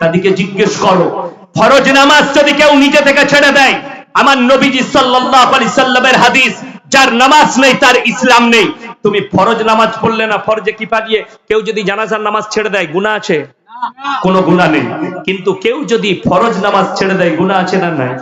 তাদেরকে জিজ্ঞেস করো, ফরজ নামাজ যদি কেউ নিজে থেকে ছেড়ে দেয়, আমার নবীজি সাল্লামের হাদিস, যার নামাজ নেই, তার ইসলাম নেই। তুমি ফরজ নামাজ পড়লে না, ফরজে কি পারিয়ে কেউ যদি জানাজার নামাজ ছেড়ে দেয়, গুনাহ আছে? কোনো গুণা নেই। কিন্তু কেউ যদি ফরজ নামাজ ছেড়ে দেয় গুণা আছে না নাই?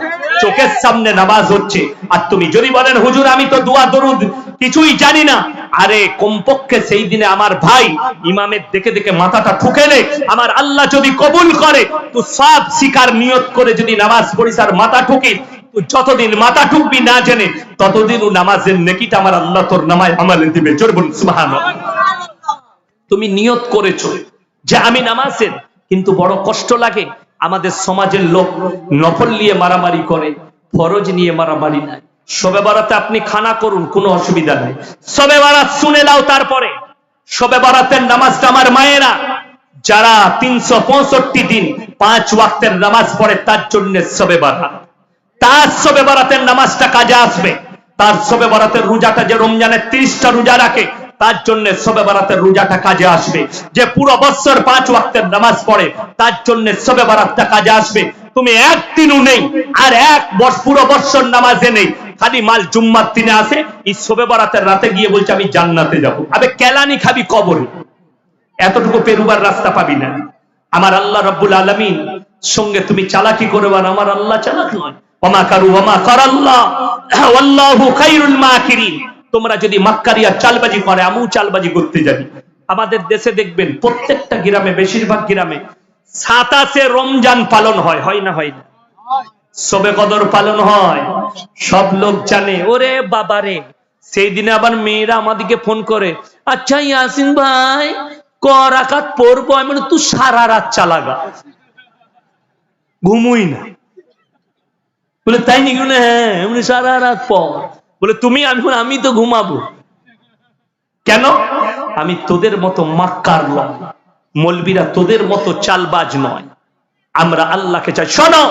চোখের সামনে নামাজ হচ্ছে। আর তুমি যদি বলেন, হুজুর, আমি তো দোয়া, দরুদ কিছুই জানি না। আরে, কমপক্ষে সেই দিনে আমার ভাই ইমামের দেখে দেখে মাথাটা ঠুকেলে আমার আল্লাহ যদি কবুল করে তো সব শিকার নিয়ত করে যদি নামাজ পড়িস আর মাথা ঠুকিস যতদিন মাথা ঠুকবি না জেনে ততদিন ও নামাজের নেকিটা আমার আল্লাহ তোর নামায় আমালে দিবে। জোর বলুন, সুবহানাল্লাহ। তুমি নিয়ত করেছ যে আমি নামাজের, কিন্তু বড় কষ্ট লাগে। আমাদের সমাজের লোক নফল নিয়ে মারামারি করে, ফরজ নিয়ে মারামারি নাই। সবে বারাতে আপনি খানা করুন, কোনো অসুবিধা নেই। সবে বারাত শুনে নাও তারপরে। সবে বারাতের নামাজটা আমার মায়েরা। যারা তিনশো পঁয়ষট্টি দিন পাঁচ ওয়াক্তের নামাজ পড়ে, তার জন্য সবে বারাত। তার সবে বারাতের নামাজটা কাজে আসবে। তার সবে বারাতের রোজাটা যে রমজানের তিরিশটা রোজা রাখে, তার জন্য সবে বারাতের রোজাটা কাজে আসবে। যে পুরো বছর পাঁচ ওয়াক্তের নামাজ পড়ে, তার জন্য সবে বারাতটা কাজে আসবে। তুমি একদিনও নেই, আর এক বর্ষ পুরো বছর নামাজে নেই। খালি মাল জুম্মার দিনে আসে, এই সবে বারাতের রাতে গিয়ে বলছে, আমি জান্নাতে যাব। আবে কেলানি খাবি কবরে। এতটুকু পেরুবার রাস্তা পাবি না। আমার আল্লাহ রব্বুল আলমিন সঙ্গে তুমি চালাকি করবে আর আমার আল্লাহ চালাক নয়। তোমরা যদি মাক্কারি আর চালবাজি করে, আমিও চালবাজি করতে যাবি। আমাদের দেশে দেখবেন, প্রত্যেকটা গ্রামে, বেশিরভাগ গ্রামে সাতাশে রমজান পালন হয় হয় না হয় না? সবে কদর পালন হয়। সব লোক জানে, ওরে বাবারে সেই দিনে আবার মেয়েরা আমাদেরকে ফোন করে আচ্ছা ইয়াসিন ভাই, ক রাকাত পড়ব? আমি তুই সারা রাত চালাগা। ঘুমুই না। বলে, তাই নাকি? বলে হ্যাঁ এমনি সারা রাত পর। বলে, তুমি আমি আমি তো ঘুমাবো। কেন? আমি তোদের মতো মাক্কার নয়। মলবিরা তোদের মতো চালবাজ নয়। আমরা আল্লাহকে চাই। শোনো!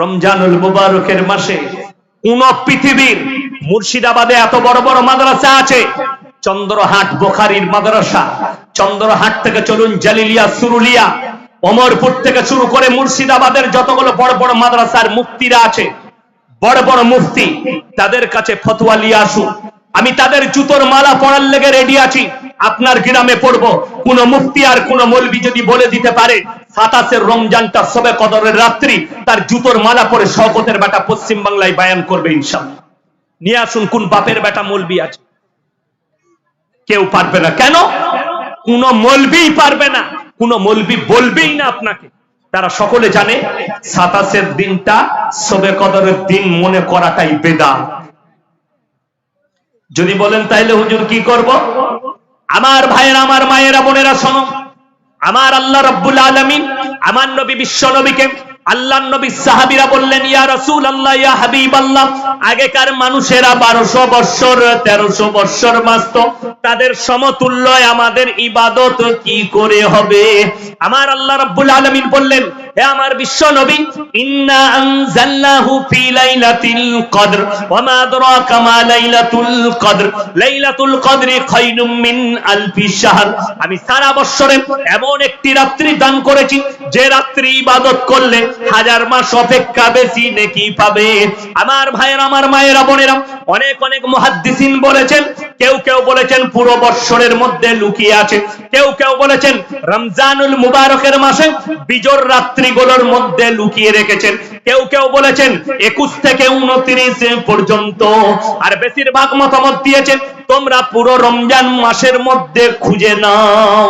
রমজানুল মুবারকের মাসে কোন পৃথিবীর মুর্শিদাবাদে এত বড় বড় মাদ্রাসা আছে? চন্দ্রহাট বোখারির মাদ্রাসা। চন্দ্রহাট থেকে চলুন জালিলিয়া, সুরুলিয়া, অমরপুর থেকে শুরু করে মুর্শিদাবাদের যতগুলো বড় বড় মাদ্রাসার মুফতিরা আছে, বড় বড় মুফতি, তাদের কাছে ফতোয়া নিয়ে আসুন। আমি তাদের জুতোর মালা পরার লেগে রেডি আছি। আপনার গ্রামে পড়ব। কোন মুফতি আর কোন মলবি যদি বলে দিতে পারে, সাতাশের রমজানটা সবে কদরের রাত্রি, তার জুতোর মালা পরে শওকতের বেটা পশ্চিম বাংলায় বায়ান করবে ইনশাল্লাহ নিয়ে আসুন, কোন বাপের বেটা মলবি আছে? কেউ পারবে না। কেন? কোন মলবি পারবে না। কোন মলবি বলবেই না আপনাকে। তারা সকলে জানে, সাতাশের দিনটা সবে কদরের দিন মনে করাটাই বেদা যদি বলেন তাইলে হুজুর কি করব? আমার ভাইয়েরা, আমার মায়েরা, বোনেরা, শোনো। আমার আল্লাহ রব্বুল আলমিন আমার নবী, বিশ্ব নবীকে আল্লাহ নবী সাহাবিরা বললেন, ইয়া রসুল আল্লাহ ইয়া হাবিব আল্লাহ আগেকার মানুষেরা বারোশো বৎসর, তেরোশো বৎসর বাঁচত। তাদের সমতুল্য আমাদের ইবাদত কি করে হবে? আমার আল্লাহ রব্বুল আলমিন বললেন আমার বিশ্ব নবী, ইন্না আনজালনাহু ফি লাইলাতিল কদর ওয়া মা আদরাকা মা লাইলাতুল কদর, লাইলাতুল কদরি খায়রুম মিন আলফি শাহর। আমি সারা বছরে এমন একটি রাত্রি দান করেছি, যে রাত্রি ইবাদত করলে হাজার মাস অপেক্ষা বেশি নেকি পাবে। আমার ভাইয়ের, আমার মায়েরা, বোনেরা, অনেক অনেক মুহাদ্দিসিন বলেছেন, কেউ কেউ বলেছেন পুরো বৎসরের মধ্যে লুকিয়ে আছে। কেউ কেউ বলেছেন, রমজানুল মুবারকের মাসে বিজোর রাত্রিগুলোর মধ্যে লুকিয়ে রেখেছেন। কেউ কেউ বলেছেন, একুশ থেকে উনত্রিশ পর্যন্ত। আর বেশিরভাগ মতামত দিয়েছেন, তোমরা পুরো রমজান মাসের মধ্যে খুঁজে নাও।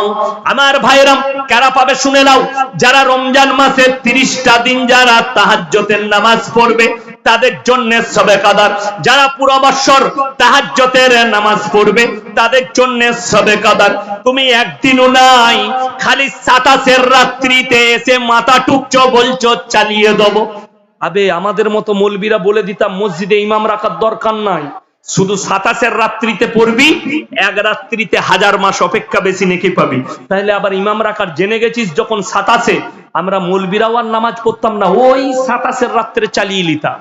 আমার ভাইরাম কারা পাবে শুনে নাও। যারা রমজান মাসের তিরিশটা দিন যারা তাহাজ্জতের নামাজ পড়বে তাদের জন্য সবে কাদার যারা পুরো বৎসর তাহাজ্জতের নামাজ পড়বে, তাদের জন্য সবে কাদার তুমি একদিনও নাই, খালি সাতাশের রাত্রিতে এসে মাথা টুকছো, বলছো, চালিয়ে দেবো। আবে, আমাদের মতো মৌলবীরা বলে দিতাম, মসজিদে ইমাম রাখার দরকার নাই। শুধু সাতাশের রাত্রিতে পড়বি, এক রাত্রিতে হাজার মাস অপেক্ষা বেশি নেকি পাবি। তাহলে আবার ইমাম রাখার জেনে গেছিস, যখন সাতাশে আমরা মৌলবীরাও আর নামাজ পড়তাম না, ওই সাতাশের রাত্রে চালিয়ে নিতাম।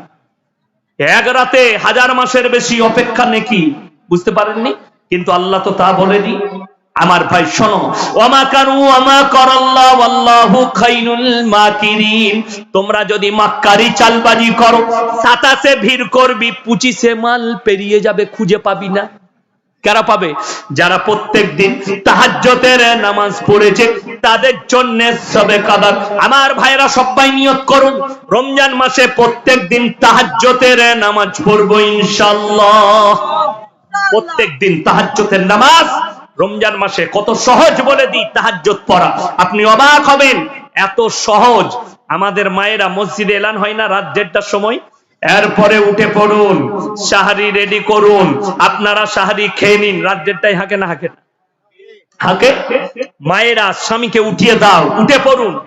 এক রাতে হাজার মাসের বেশি অপেক্ষা নেকি? বুঝতে পারেননি? কিন্তু আল্লাহ তো তা বলেনি। আমার ভাই, শোনো, ওমা কারু করল্লাহ আল্লাহু খাইনুল মাকিরিন। তোমরা যদি মাক্কারি চালবাজি করো, সাতাশে ভিড় করবি, পঁচিশে মাল পেরিয়ে যাবে, খুঁজে পাবি না। কারা পাবে? যারা প্রত্যেক দিন তাহাজ্জতের নামাজ পড়েছে, তাদের জন্য সবে কাদার আমার ভাইরা সবাই নিয়ত করুন, রমজান মাসে প্রত্যেক দিন তাহাজ্জতের নামাজ পড়ব ইনশাআল্লাহ। প্রত্যেক দিন তাহাজ্জতের নামাজ রমজান মাসে কত সহজ বলে দিই তাহাজ্জত পড়া। আপনি অবাক হবেন, এত সহজ। আমাদের মায়েরা মসজিদে এলান হয় না, রাত দেড়টার সময়? এরপরে উঠে পড়ুন সাহারি রেডি করুন। আপনারা সাহারি খেয়ে নিন, রাত দেড়টায় হাঁকে না হাঁকে হাঁকে? মায়েরা, স্বামীকে উঠিয়ে দাও, উঠে পড়ুন।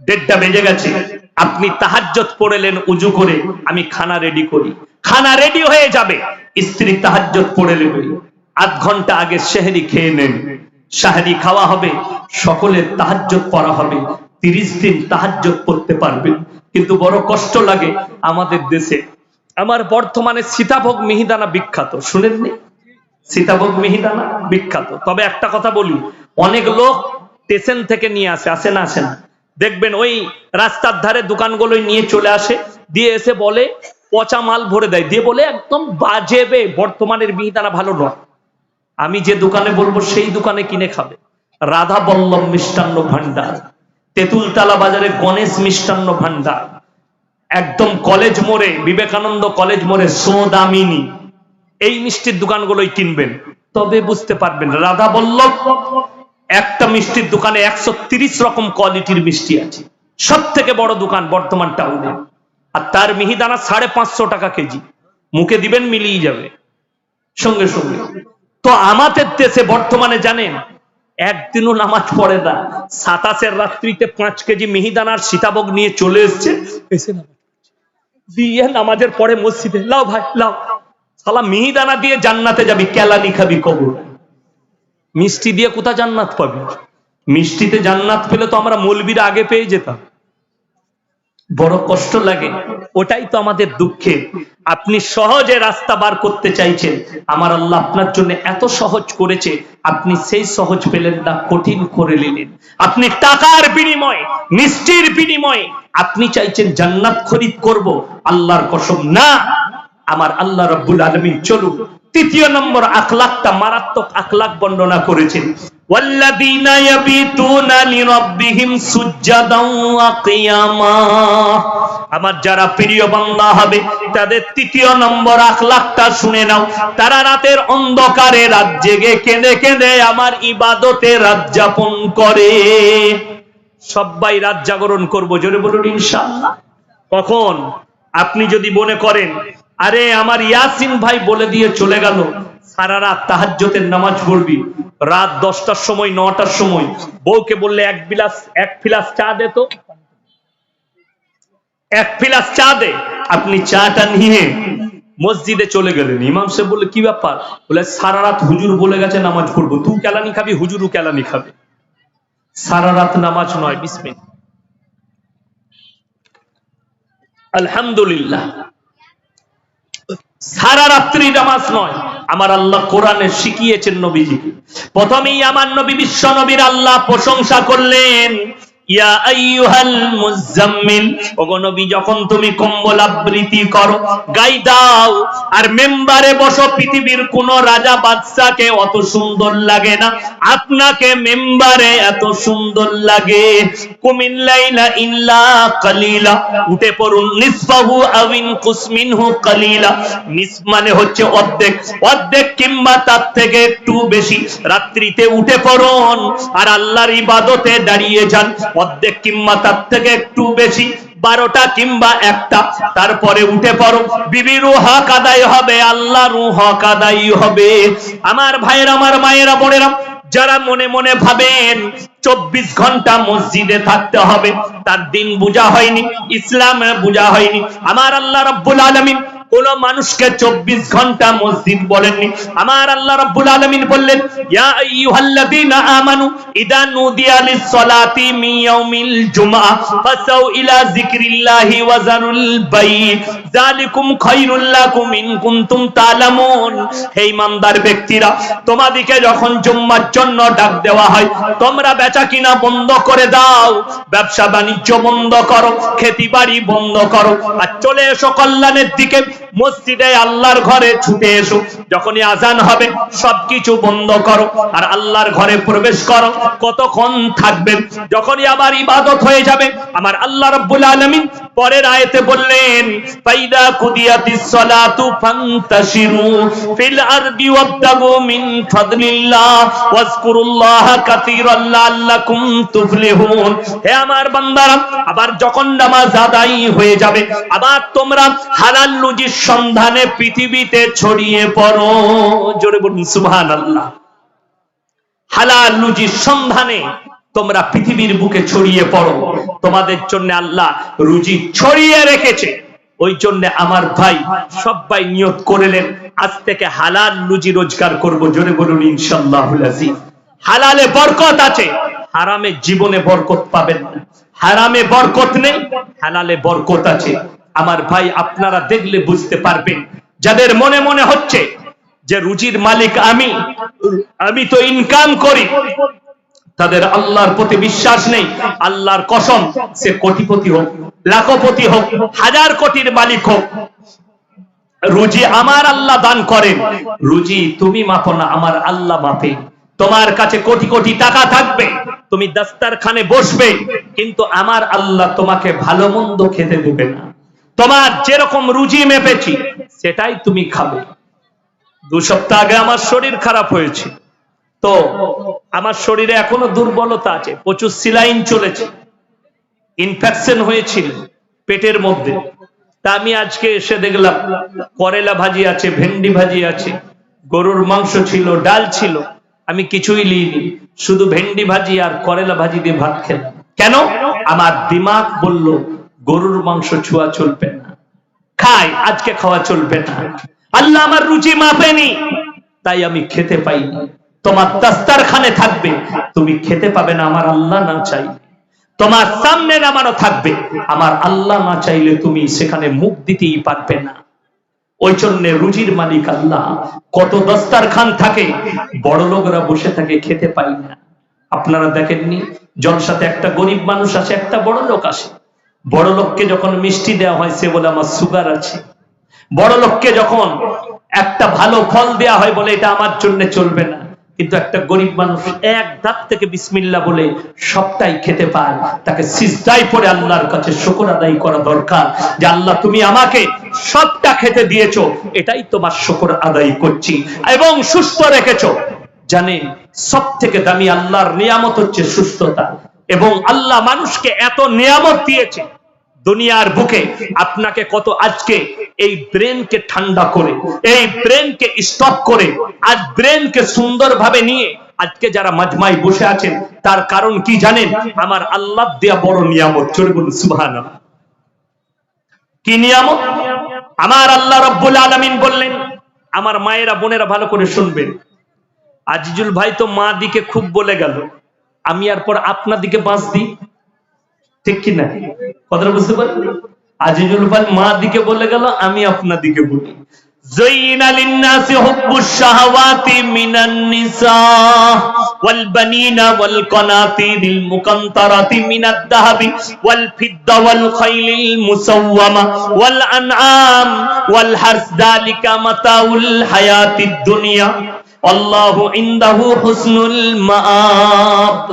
দেড়টা বেজে গেছে। আপনি তাহাজ্জত পড়েলেন, উজু করে, আমি খানা রেডি করি। খানা রেডি হয়ে যাবে। স্ত্রী তাহাজ্জত পড়ে নেবে আধ ঘণ্টা আগে সেহরি খেয়ে নেন। সাহারি খাওয়া হবে, সকলের তাহাজ্জত পড়া হবে। তিরিশ দিন তাহাজ্জত পড়তে পারবেন। কিন্তু বড় কষ্ট লাগে আমাদের দেশে। আমার বর্তমানে সীতাভোগ মিহিদানা বিখ্যাত। শুনেননি? সীতাভোগ মিহিদানা বিখ্যাত। তবে একটা কথা বলি, অনেক লোক স্টেশন থেকে নিয়ে আসে আসে না আসে না। দেখবেন ওই রাস্তার ধারে দোকানগুলোই নিয়ে চলে আসে, দিয়ে এসে বলে, পচা মাল ভরে দেয়। দিয়ে বলে, একদম বাজেবে বর্তমানের মিহিদানা ভালো নয়। আমি যে দোকানে বলব, সেই দোকানে কিনে খাবে। রাধা বল্লভ মিষ্টান্ন ভান্ডার তেঁতুলতলা বাজারে গণেশ মিষ্টান্ন ভান্ডার। একদম কলেজ মোড়ে, বিবেকানন্দ কলেজ মোড়ে সোদামিনী। এই মিষ্টির দোকানগুলোই কিনবেন। তবে বুঝতে পারবেন, রাধা বল্লভ, একটা মিষ্টির দোকানে একশো রকম কোয়ালিটির মিষ্টি আছে। সব থেকে বড় দোকান বর্তমান টাউনে আর তার মিহিদানা সাড়ে পাঁচশো টাকা কেজি। মুখে দিবেন, মিলিয়ে যাবে। সঙ্গে সঙ্গে। তো আমাদের দেশে বর্তমানে জানেন একদিনও নামাজ পড়ে না। সাতাশের রাত্রিতে পাঁচ কেজি মিহিদানার সীতাভোগ নিয়ে চলে এসছে। এসে দিয়ে নামাজের পরে মসজিদে, লাও ভাই, লাও। সালা মিহিদানা দিয়ে জান্নাতে যাবি, কেলানি খাবি কবর। মিষ্টি দিয়ে কোথা জান্নাত পাবি? মিষ্টিতে জান্নাত পেলে তো আমরা মলবির আগে পেয়ে যেতাম। বড় কষ্ট লাগে। ওটাই তো আমাদের দুঃখে আপনি সহজে রাস্তা বার করতে চাইছেন। আমার আল্লাহ আপনার জন্য এত সহজ করেছে, আপনি সেই সহজ পেলেন না, কঠিন করে নিলেন। আপনি টাকার বিনিময়ে, মিষ্টির বিনিময়ে আপনি চাইছেন জান্নাত খরিদ করব, আল্লাহর কসম না। আমার আল্লাহ রব্বুল আলমী চলুন, তৃতীয় নম্বর আখলাকটা মারাত্মক আখলাক বর্ণনা করেছেন। আমার যারা প্রিয় হবে, তাদের তৃতীয় নম্বর শুনে নাও। তারা রাতের অন্ধকারে রাত জেগে কেঁদে কেঁদে আমার ইবাদতে রাত যাপন করে। সবাই রাত জাগরণ করব, জোরে বলুন ইনশাআল্লাহ। কখন? আপনি যদি মনে করেন আরে আমার ইয়াসিন ভাই বলে দিয়ে চলে গেল, সারা রাত তাহাজ্জতের নামাজ পড়বি। রাত দশটার সময়, নটার সময়। বউকে বললে, এক বিলাস এক ফিলাস চা দে তো। এক ফিলাস চা দে। আপনি চাটা নিয়ে মসজিদে চলে গেলেন। ইমাম সাহেব বললে, কি ব্যাপার? বলে, সারা রাত হুজুর বলে গেছে, নামাজ পড়ব। তুই কেলানি খাবি, হুজুরও কেলানি খাবে। সারা রাত নামাজ নয় বিসমিন আলহামদুলিল্লাহ। সারা রাত্রি নামাজ নয়। আমার আল্লাহ কোরআনে শিখিয়েছেন নবীজি প্রথমেই আমার নবী বিশ্ব নবীর আল্লাহ প্রশংসা করলেন। ইয়া আইয়ুহাল মুজাম্মিল, ওগো নবী, যখন তুমি কম্বল করো, গাই দাও। আর মেম্বারে বসো, পৃথিবীর কোন রাজা বাদশাকে অত সুন্দর লাগে না। আপনাকে মেম্বারে এত সুন্দর লাগে। কুমিন লাইলা ইল্লা কালিলা, উঠে পড়ুন নিসফাহু কুসমিনহু কালিলা। নিস মানে হচ্ছে অর্ধেক। অর্ধেক কিংবা তার থেকে একটু বেশি। রাত্রিতে উঠে পড়ুন, আর আল্লাহর ইবাদতে দাঁড়িয়ে যান। অর্ধেক কিংবা তার থেকে একটু বেশি, বারোটা কিংবা একটা। তারপরে উঠে পড়ো। বিবির হক আদায় হবে আল্লাহর হক আদায় হবে। আমার ভাইয়ের, আমার মায়েরা, বোনেরা, যারা মনে মনে ভাবেন চব্বিশ ঘণ্টা মসজিদে থাকতে হবে, তার দিন বোঝা হয়নি, ইসলাম বোঝা হয়নি। আমার আল্লাহ রব্বুল আলমিন কোন মানুষকে চব্বিশ ঘণ্টা মসজিদ বলেননি। আমার আল্লাহ বললেন ব্যক্তিরা, তোমাদিকে যখন জুম্মার জন্য ডাক দেওয়া হয়, তোমরা বেচা কিনা বন্ধ করে দাও। ব্যবসা বাণিজ্য বন্ধ করো খেতি বাড়ি বন্ধ করো। আর চলে এসো কল্যাণের দিকে। মসজিদে আল্লাহর ঘরে ছুটে এসো। যখনই আজান হবে, সবকিছু বন্ধ করো আর আল্লাহর ঘরে প্রবেশ করো। কতক্ষণ থাকবেন যখনই আবার ইবাদত হয়ে যাবে, আমার আল্লাহ রাব্বুল আলামিন পরের আয়াতে বললেন, ফাইদা কুদিয়াতিস সালাতু ফান্তাশিরু ফিল আরদি ওয়াবতাগু মিন ফাদলিল্লাহ ওয়াজকুরুল্লাহা কাসীরান লাআল্লাকুম তুফলিহুন। হে আমার বান্দারা, আবার যখন নামাজ আদায় হয়ে যাবে, আবার তোমরা হালাল রুজির সন্ধানে পৃথিবীতে ছড়িয়ে পড়ো। জোরে বলুন, সুবহানাল্লাহ। হালাল রুজির সন্ধানে তোমরা পৃথিবীর বুকে ছড়িয়ে পড়ো। তোমাদের জন্য আল্লাহ রুজি ছড়িয়ে রেখেছে। ওই জন্য আমার ভাই সবাই নিয়ত করলেন আজ থেকে হালাল রুজি রোজগার করব। জোরে বলুন, ইনশাআল্লাহুল আজিজ হালালে বরকত আছে, হারামে জীবনে বরকত পাবেন না। হারামে বরকত নেই, হালালে বরকত আছে। আমার ভাই আপনারা দেখলে বুঝতে পারবেন। যাদের মনে মনে হচ্ছে যে রুজির মালিক আমি আমি তো ইনকাম করি, তাদের আল্লাহর প্রতি বিশ্বাস নেই, আল্লাহর কসম, সে কোটিপতি হোক, লাখপতি হোক, হাজার কোটির মালিক হোক। রুজি আমার আল্লাহ দান করেন। রুজি তুমি মাপো না, আমার আল্লাহ মাপে। তোমার কাছে কোটি কোটি টাকা থাকবে, তুমি দাস্তারখানে বসবে, কিন্তু আমার আল্লাহ তোমাকে ভালো মন্দ খেতে দেবে না। তোমার যেরকম রুজি মেপেছি, সেটাই তুমি খাবে। দু সপ্তাহ আগে আমার শরীর খারাপ হয়েছে। তো আমার শরীরে এখনও দুর্বলতা আছে, প্রচুর সিলাইন চলেছে ইনফেকশন হয়েছিল পেটের মধ্যে। তা আমি আজকে এসে দেখলাম, করেলা ভাজি আছে, ভেন্ডি ভাজি আছে, গরুর মাংস ছিল, ডাল ছিল, আমি কিছুই লিইনি শুধু ভেন্ডি ভাজি আর করেলা ভাজি দিয়ে ভাত খেলাম। কেন? আমার দিমাগ বলল গরুর মাংস ছোঁয়া চলবে না। খাই আজকে খাওয়া চলবে না। আল্লাহ আমার রুচি মাপেনি, তাই আমি খেতে পাইনি তোমার দাস্তারখানে থাকবে, তুমি খেতে পাবে না, আমার আল্লাহ না চাইলে। তোমার সামনে নামানো থাকবে, আমার আল্লাহ না চাইলে তুমি সেখানে মুখ দিতেই পারবে না। ওই জন্য রুজির মালিক আল্লাহ, কত দস্তার খান থাকে, বড় লোকরা বসে থাকে, খেতে পাই না। আপনারা দেখেননি, জলসাতে একটা গরিব মানুষ আসে, একটা বড় লোক আসে। বড় লোককে যখন মিষ্টি দেওয়া হয়, সে বলে, আমার সুগার আছে। বড় লোককে যখন একটা ভালো ফল দেয়া হয় বলে, এটা আমার জন্য চলবে না। কিন্তু একটা গরিব মানুষ এক দাঁত থেকে বিসমিল্লা বলে সবটাই খেতে পায়। তাকে সিজদাই পড়ে আল্লাহর কাছে শুকর আদায় করা দরকার যে, আল্লাহ, তুমি আমাকে সবটা খেতে দিয়েছ, এটাই তোমার শুকর আদায় করছি এবং সুস্থ রেখেছো। জানেন সব থেকে দামি আল্লাহর নিয়ামত হচ্ছে সুস্থতা। এবং আল্লাহ মানুষকে এত নিয়ামত দিয়েছে দুনিয়ার বুকে আপনাকে কত আজকে এই ব্রেনকে ঠান্ডা করে, এই ব্রেনকে স্টপ করে আজ ব্রেনকে সুন্দরভাবে নিয়ে আজকে যারা মাজমাই বসে আছেন, তার কারণ কি জানেন? আমার আল্লাহ দেয়া বড় নিয়ামত চলে বলুন কি নিয়ামত? আমার আল্লাহ রব্বুল আলামিন বললেন, আমার মায়েরা বোনেরা ভালো করে শুনবেন। আজিজুল ভাই তো মা দিকে খুব বলে গেল। আমি আর পর আপনার দিকে বাঁচ দিই ঠিক কি না কথাটা বুঝতে পারেন আজিজুল ভাই মা দিকে বলে গেল আমি আপনার দিকে বলি زين للناس حب الشهوات من النساء والبنين والقناطير المقنطرة من الذهب والفضة والخيل المسومة والأنعام والحرث ذلك متاع الحياة الدنيا والله عنده حسن المآب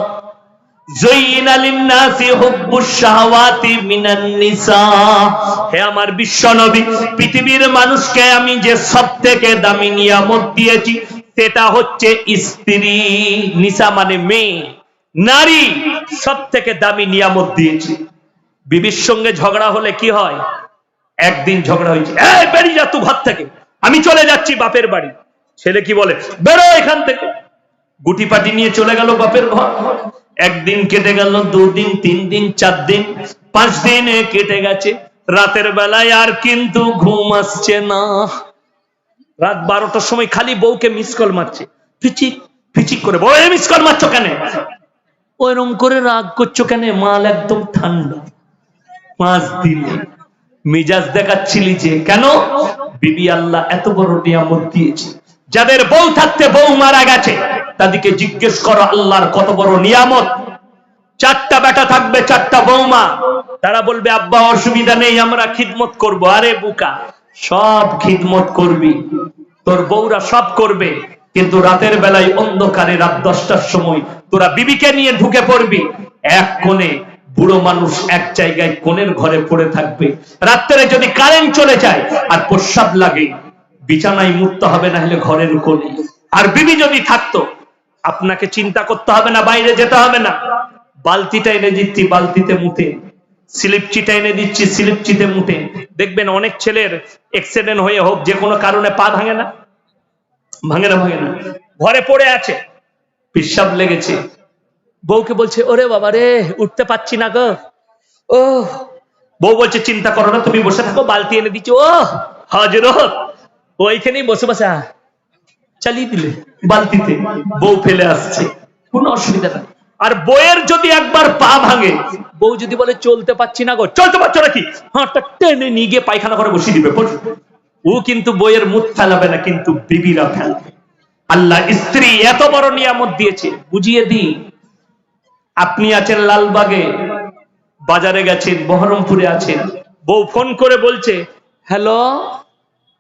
زين للناس حب الشهوات من النساء হে আমার বিশ্ব নবী পৃথিবীর মানুষকে আমি যে সব থেকে দামি নিয়ামত দিয়েছি সেটা হচ্ছে স্ত্রী নিসা মানে মেয়ে নারী সব থেকে দামি নিয়ামত দিয়েছি বিবির সঙ্গে ঝগড়া হলে কি হয় একদিন ঝগড়া হয়েছে এই বেরিয়ে যা তুই ঘর থেকে আমি চলে যাচ্ছি বাপের বাড়ি ছেলে কি বলে, বেরো এখান থেকে। গুটি পাটি নিয়ে চলে গেল বাপের ঘর। একদিন কেটে গেল, দুদিন তিন দিন চার দিন পাঁচ দিন কেটে গেছে। রাতের বেলায় আর কিন্তু ঘুম আসছে না। রাত বারোটার সময় খালি বউকে মিস কল মারছে। ফিচিক ফিচিক করে বউ মিস কল মারছো কেন? ওইরকম করে রাগ করছ কেন? মাল একদম ঠান্ডা। পাঁচ দিনে। মিজাজ দেখাচ্ছিলি যে, কেন? বিবি আল্লাহ এত বড় নিয়ামত দিয়েছে। যাদের বউ থাকতে বউ মারা গেছে, তাদেরকে জিজ্ঞেস করো আল্লাহর কত বড় নিয়ামত। চারটা বেটা থাকবে, চারটা বৌমা তারা বলবে, আব্বা, অসুবিধা নেই, আমরা খিদমত করব। আরে বুকা, সব খিদমত করবি। তোর বউরা সব করবে, কিন্তু রাতের বেলায় অন্ধকারে রাত দশটার সময় তোরা বিবিকে নিয়ে ঢুকে পড়বি। এক কোণে বুড়ো মানুষ এক জায়গায় কোণের ঘরে পড়ে থাকবে। রাত্রে যদি কারেন্ট চলে যায় আর প্রস্রাব লাগে বিছানায় মুততে হবে, না হলে ঘরের কোণে আর বিবি যদি থাকতো, আপনাকে চিন্তা করতে হবে না, বাইরে যেতে হবে না। বালতিটা এনে দিচ্ছি, বালতিতে মুতে। স্লিপচিটা এনে দিচ্ছি, স্লিপচিতে মুতে। দেখবেন অনেক ছেলের অ্যাক্সিডেন্ট হয়ে হোক, যে কোনো কারণে পা ভাঙে না। ভাঙে না ভাঙে না। ঘরে পড়ে আছে পিসাব লেগেছে। বউকে বলছে, ওরে বাবা রে, উঠতে পাচ্ছি না গো। ও বউ বলছে, চিন্তা করো না, তুমি বসে থাকো, বালতি এনে দিচ্ছি। ও হজরত ওইখানেই বসে বসে চালিয়ে দিলে, বালতিতে। বউ ফেলে আসছে। কোনো অসুবিধা নাই। আর বইয়ের যদি একবার পা ভাঙে, বউ যদি বলে, চলতে পাচ্ছি না গো। চলতে পারছ নাকি? হাঁটটা টেনে নিয়ে গিয়ে পায়খানা করে বসিয়ে দিবে। ও কিন্তু বইয়ের মুখ ফেলাবে না, কিন্তু বিবিরা ফেলবে। আল্লাহ স্ত্রী এত বড় নিয়ামত দিয়েছে। বুঝিয়ে দিই। আপনি আছেন লালবাগে, বাজারে গেছেন বহরমপুরে আছেন। বউ ফোন করে বলছে, হ্যালো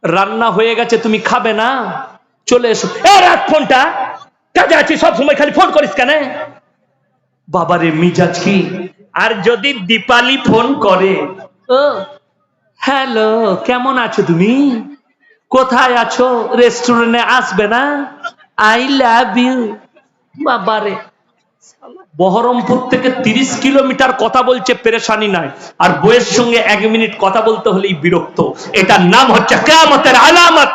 রান্না হয়ে গেছে, তুমি খাবে না? চলে এসো। এ রাখ ফোনটা, কাজে আছি, সব সময় খালি ফোন করিস কেন? বাবারে, মিজাজ কি? আর যদি দীপালি ফোন করে? ও, হ্যালো, কেমন আছো তুমি? কোথায় আছো? রেস্টুরেন্টে আসবে না? I love you. বাবারে বহরমপুর থেকে তিরিশ কিলোমিটার কথা বলছে পেরেশানি নাই। আর বইয়ের সঙ্গে এক মিনিট কথা বলতে হলেই বিরক্ত। এটার নাম হচ্ছে কেয়ামতের আলামত।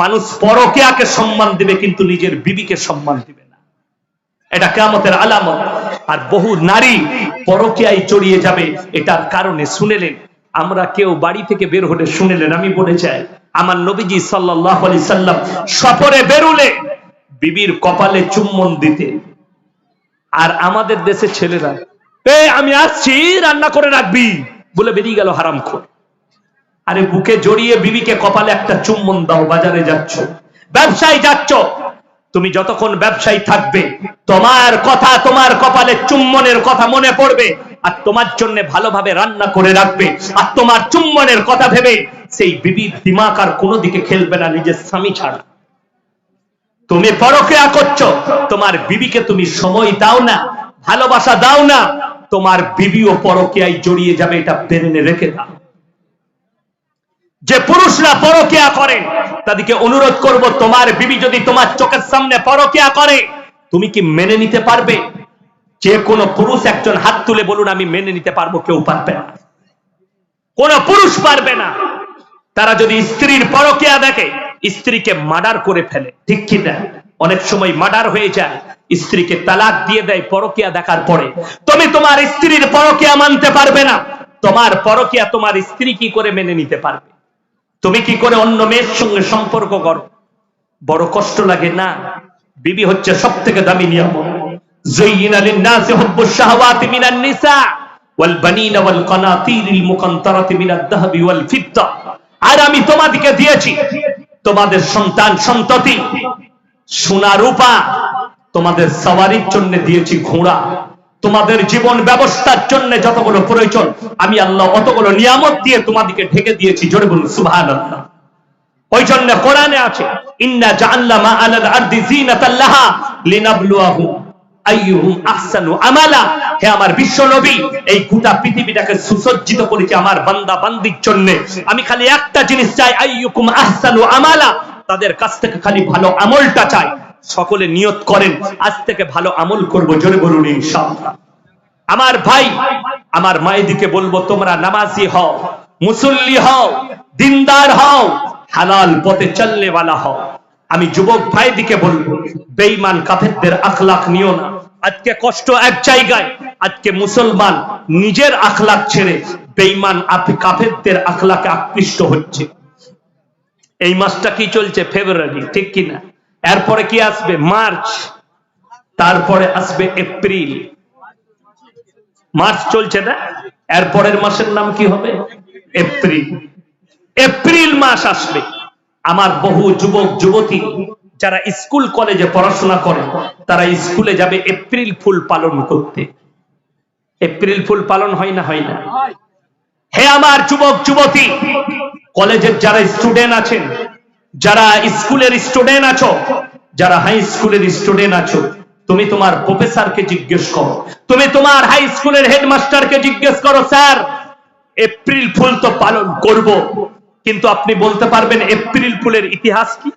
মানুষ পরকেয়াকে সম্মান দিবে, কিন্তু নিজের বিবিকে সম্মান দিবে এটা কেয়ামতের আলামত। আর বহু নারী পরকিয়ায় চড়িয়ে যাবে, এটার কারণে শুনেলেন। আমরা কেউ বাড়ি থেকে বের হলে শুনেলেন, আমি বলে চাই আমার নবীজি সাল্লাহ আলি সাল্লাম সফরে বেরুলে, বিবির কপালে চুম্বন দিতে। আর আমাদের দেশে ছেলেরা, এ, আমি আসছি, রান্না করে রাখবি। বলে বেরিয়ে গেল হারাম খোর আরে বুকে জড়িয়ে বিবিকে কপালে একটা চুম্বন দাও, বাজারে যাচ্ছ। ব্যবসায় যাচ্ছ। তুমি যতক্ষণ ব্যবসায়ী থাকবে, তোমার কথা তোমার কপালে চুম্বনের কথা মনে পড়বে, আর তোমার জন্য ভালোভাবে রান্না করে রাখবে, আর তোমার চুম্বনের কথা ভেবে সেই বিবির দিমাগ আর কোনো দিকে খেলবে না নিজের স্বামী ছাড়া। তুমি পরকেয়া করছ। তোমার বিবিকে তুমি সময় দাও না, ভালোবাসা দাও না, তোমার বিবিও পরকেয়ায় জড়িয়ে যাবে, এটা বেরেনে রেখে দাও। যে পুরুষরা পরকেয়া করে, তাদেরকে অনুরোধ করব, তোমার বিবি যদি তোমার চোখের সামনে পরকেয়া করে, তুমি কি মেনে নিতে পারবে? যে কোনো পুরুষ একজন হাত তুলে বলুন, আমি মেনে নিতে পারব, কেউ পারবে না। কোন পুরুষ পারবে না। তারা যদি স্ত্রীর পরকেয়া দেখে স্ত্রীকে মার্ডার করে ফেলে ঠিক কি না অনেক সময় মার্ডার হয়ে যায় স্ত্রীকে তালাক দিয়ে দেয় পরকিয়া দেখার পরে তুমি তোমার স্ত্রীর পরকিয়া মানতে পারবে না তোমার পরকিয়া তোমার স্ত্রী কি করে মেনে নিতে পারবে তুমি কি করে অন্য মেয়ের সঙ্গে সম্পর্ক করো বড় কষ্ট লাগে না বিবি হচ্ছে সব থেকে দামি নিয়ামত زين للناس حب الشهوات من النساء والبنين والقناطير المقنطرة من الذهب والفضة আর আমি তোমাদেরকে দিয়েছি। তোমাদের সন্তান সন্ততি, সোনা রূপা, তোমাদের সওয়ারির জন্য দিয়েছি ঘোড়া। তোমাদের জীবন ব্যবস্থার জন্য যতগুলো প্রয়োজন, আমি আল্লাহ অতগুলো নিয়ামত দিয়ে তোমাদেরকে ঢেকে দিয়েছি, জোরে বলুন, সুবহানাল্লাহ। ওই জন্য কোরআনে আছে, ইন্না জাআল্লা আলাল আরদি জিনাতাল লাহা লিনাবলুয়াহুম। তাদের কাছ থেকে খালি ভালো আমলটা চাই। সকলে নিয়ত করেন, আজ থেকে ভালো আমল করব জোরে বলুন আমার ভাই, আমার মায়েদিকে বলব, তোমরা নামাজি হও, মুসল্লি হও, দিনদার হও, হালাল পথে চললে হও। আমি যুবক ভাইদিকে বলব, বেঈমান কাফেরদের আখলাখ নিও না। আজকে কষ্ট এক জায়গায়, আজকে মুসলমান নিজের আখলাক ছেড়ে বেঈমান কাফেরদের আখলাকে আকৃষ্ট হচ্ছে। এই মাসটা কি চলছে? ফেব্রুয়ারি, ঠিক কিনা এরপরে কি আসবে? মার্চ, তারপরে আসবে এপ্রিল। মার্চ চলছে না? এরপরের মাসের নাম কি হবে? এপ্রিল। এপ্রিল মাস আসবে। আমার বহু যুবক, যুবতী যারা স্কুল, কলেজে পড়াশোনা করে, তারা স্কুলে যাবে এপ্রিল ফুল পালন করতে। এপ্রিল ফুল পালন হয় না হয় না? হে আমার যুবক, যুবতী, কলেজের যারা স্টুডেন্ট আছেন, যারা স্কুলের স্টুডেন্ট আছো, যারা হাই স্কুলের স্টুডেন্ট আছো, তুমি তোমার প্রফেসরকে জিজ্ঞেস করো। তুমি তোমার হাই স্কুলের হেডমাস্টারকে জিজ্ঞেস করো স্যার এপ্রিল ফুল তো পালন করব। কিন্তু আপনি বলতে পারবেন, এপ্রিল ফুলের ইতিহাস কি?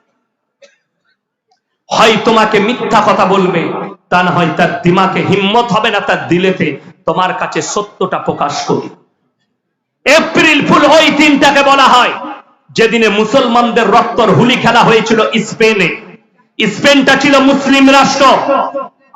হয় তোমাকে মিথ্যা কথা বলবে, তা না হয় তার দিমাকে হিম্মত হবে না তার দিলেতে তোমার কাছে সত্যটা প্রকাশ করি এপ্রিল ফুল ওই দিনটাকে বলা হয়। যেদিনে মুসলমানদের রক্তর হুলি খেলা হয়েছিল স্পেনে। স্পেনটা ছিল মুসলিম রাষ্ট্র।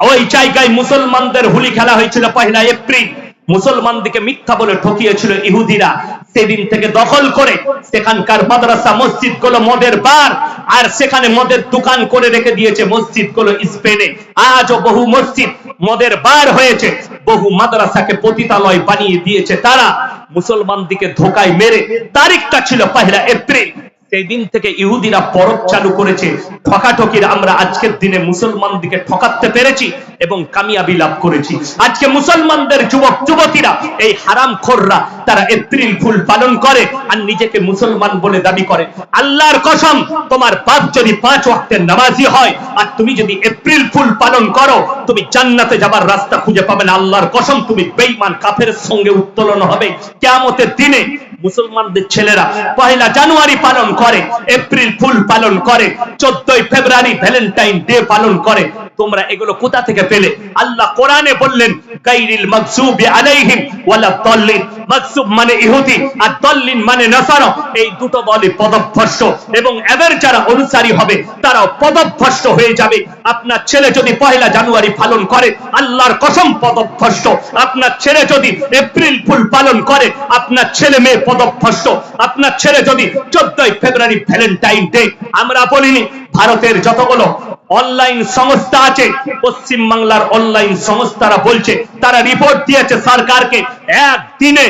ওই জায়গায় মুসলমানদের হুলি খেলা হয়েছিল পয়লা এপ্রিল। মুসলমানদিকে মিথ্যা বলে ঠকিয়েছিল ইহুদিরা। সেদিন থেকে দখল করে সেখানকার মাদ্রাসা মসজিদগুলো মদের বার, আর সেখানে মদের দোকান করে রেখে দিয়েছে মসজিদগুলো স্পেনে। আজও বহু মসজিদ মদের বার হয়েছে, বহু মাদ্রাসাকে পতিতালয় বানিয়ে দিয়েছে তারা। মুসলমান দিকে ধোকায় মেরে তারিখটা ছিল পহেলা এপ্রিল। সেই দিন থেকে ইহুদিরা পরব চালু করেছে। ঠকাঠকির আমরা আজকের দিনে মুসলমান দিকে ঠকাতে পেরেছি এবং কামিয়াবি লাভ করেছি। আজকে মুসলমানদের যুবক, যুবতীরা, এই হারাম খোররা, তারা এপ্রিল ফুল পালন করে আর নিজেকে মুসলমান বলে দাবি করে। আল্লাহর কসম, তোমার বাপ যদি পাঁচ ওয়াক্তের নামাজি হয়, আর তুমি যদি এপ্রিল ফুল পালন করো, তুমি জান্নাতে যাবার রাস্তা খুঁজে পাবে না। আল্লাহর কসম, তুমি বেঈমান কাফের সঙ্গে উত্তোলন হবে। কিয়ামতের দিনে মুসলমানদের ছেলেরা পয়লা জানুয়ারি পালন করে, এপ্রিল ফুল পালন করে, চোদ্দই ফেব্রুয়ারি ভ্যালেন্টাইন ডে পালন করে তোমরা এগুলো কোথা থেকে পেলে? আল্লাহ কোরআনে বললেন, গাইরিল মাগসুবি আলাইহিম ওয়ালা দাল্লিন। মাগসুব মানে ইহুদি, আর দাল্লিন মানে নাসারা। এই দুটো বলে পদভ্রষ্ট, এবং এদের যারা অনুসারী হবে, তারাও পদভ্রষ্ট হয়ে যাবে। আপনার ছেলে যদি পয়লা জানুয়ারি পালন করে, আল্লাহর কসম পদভ্রষ্ট। আপনার ছেলে যদি এপ্রিল ফুল পালন করে, আপনার ছেলে মেয়ে পদভ্রষ্ট। আপনার ছেলে যদি চোদ্দই ফেব্রুয়ারি ভ্যালেন্টাইন ডে, আমরা বলিনি ভারতের যতগুলো অনলাইন সংস্থা আছে পশ্চিম বাংলার অনলাইন সংস্থারা বলছে, তারা রিপোর্ট দিয়েছে সরকারকে, একদিনে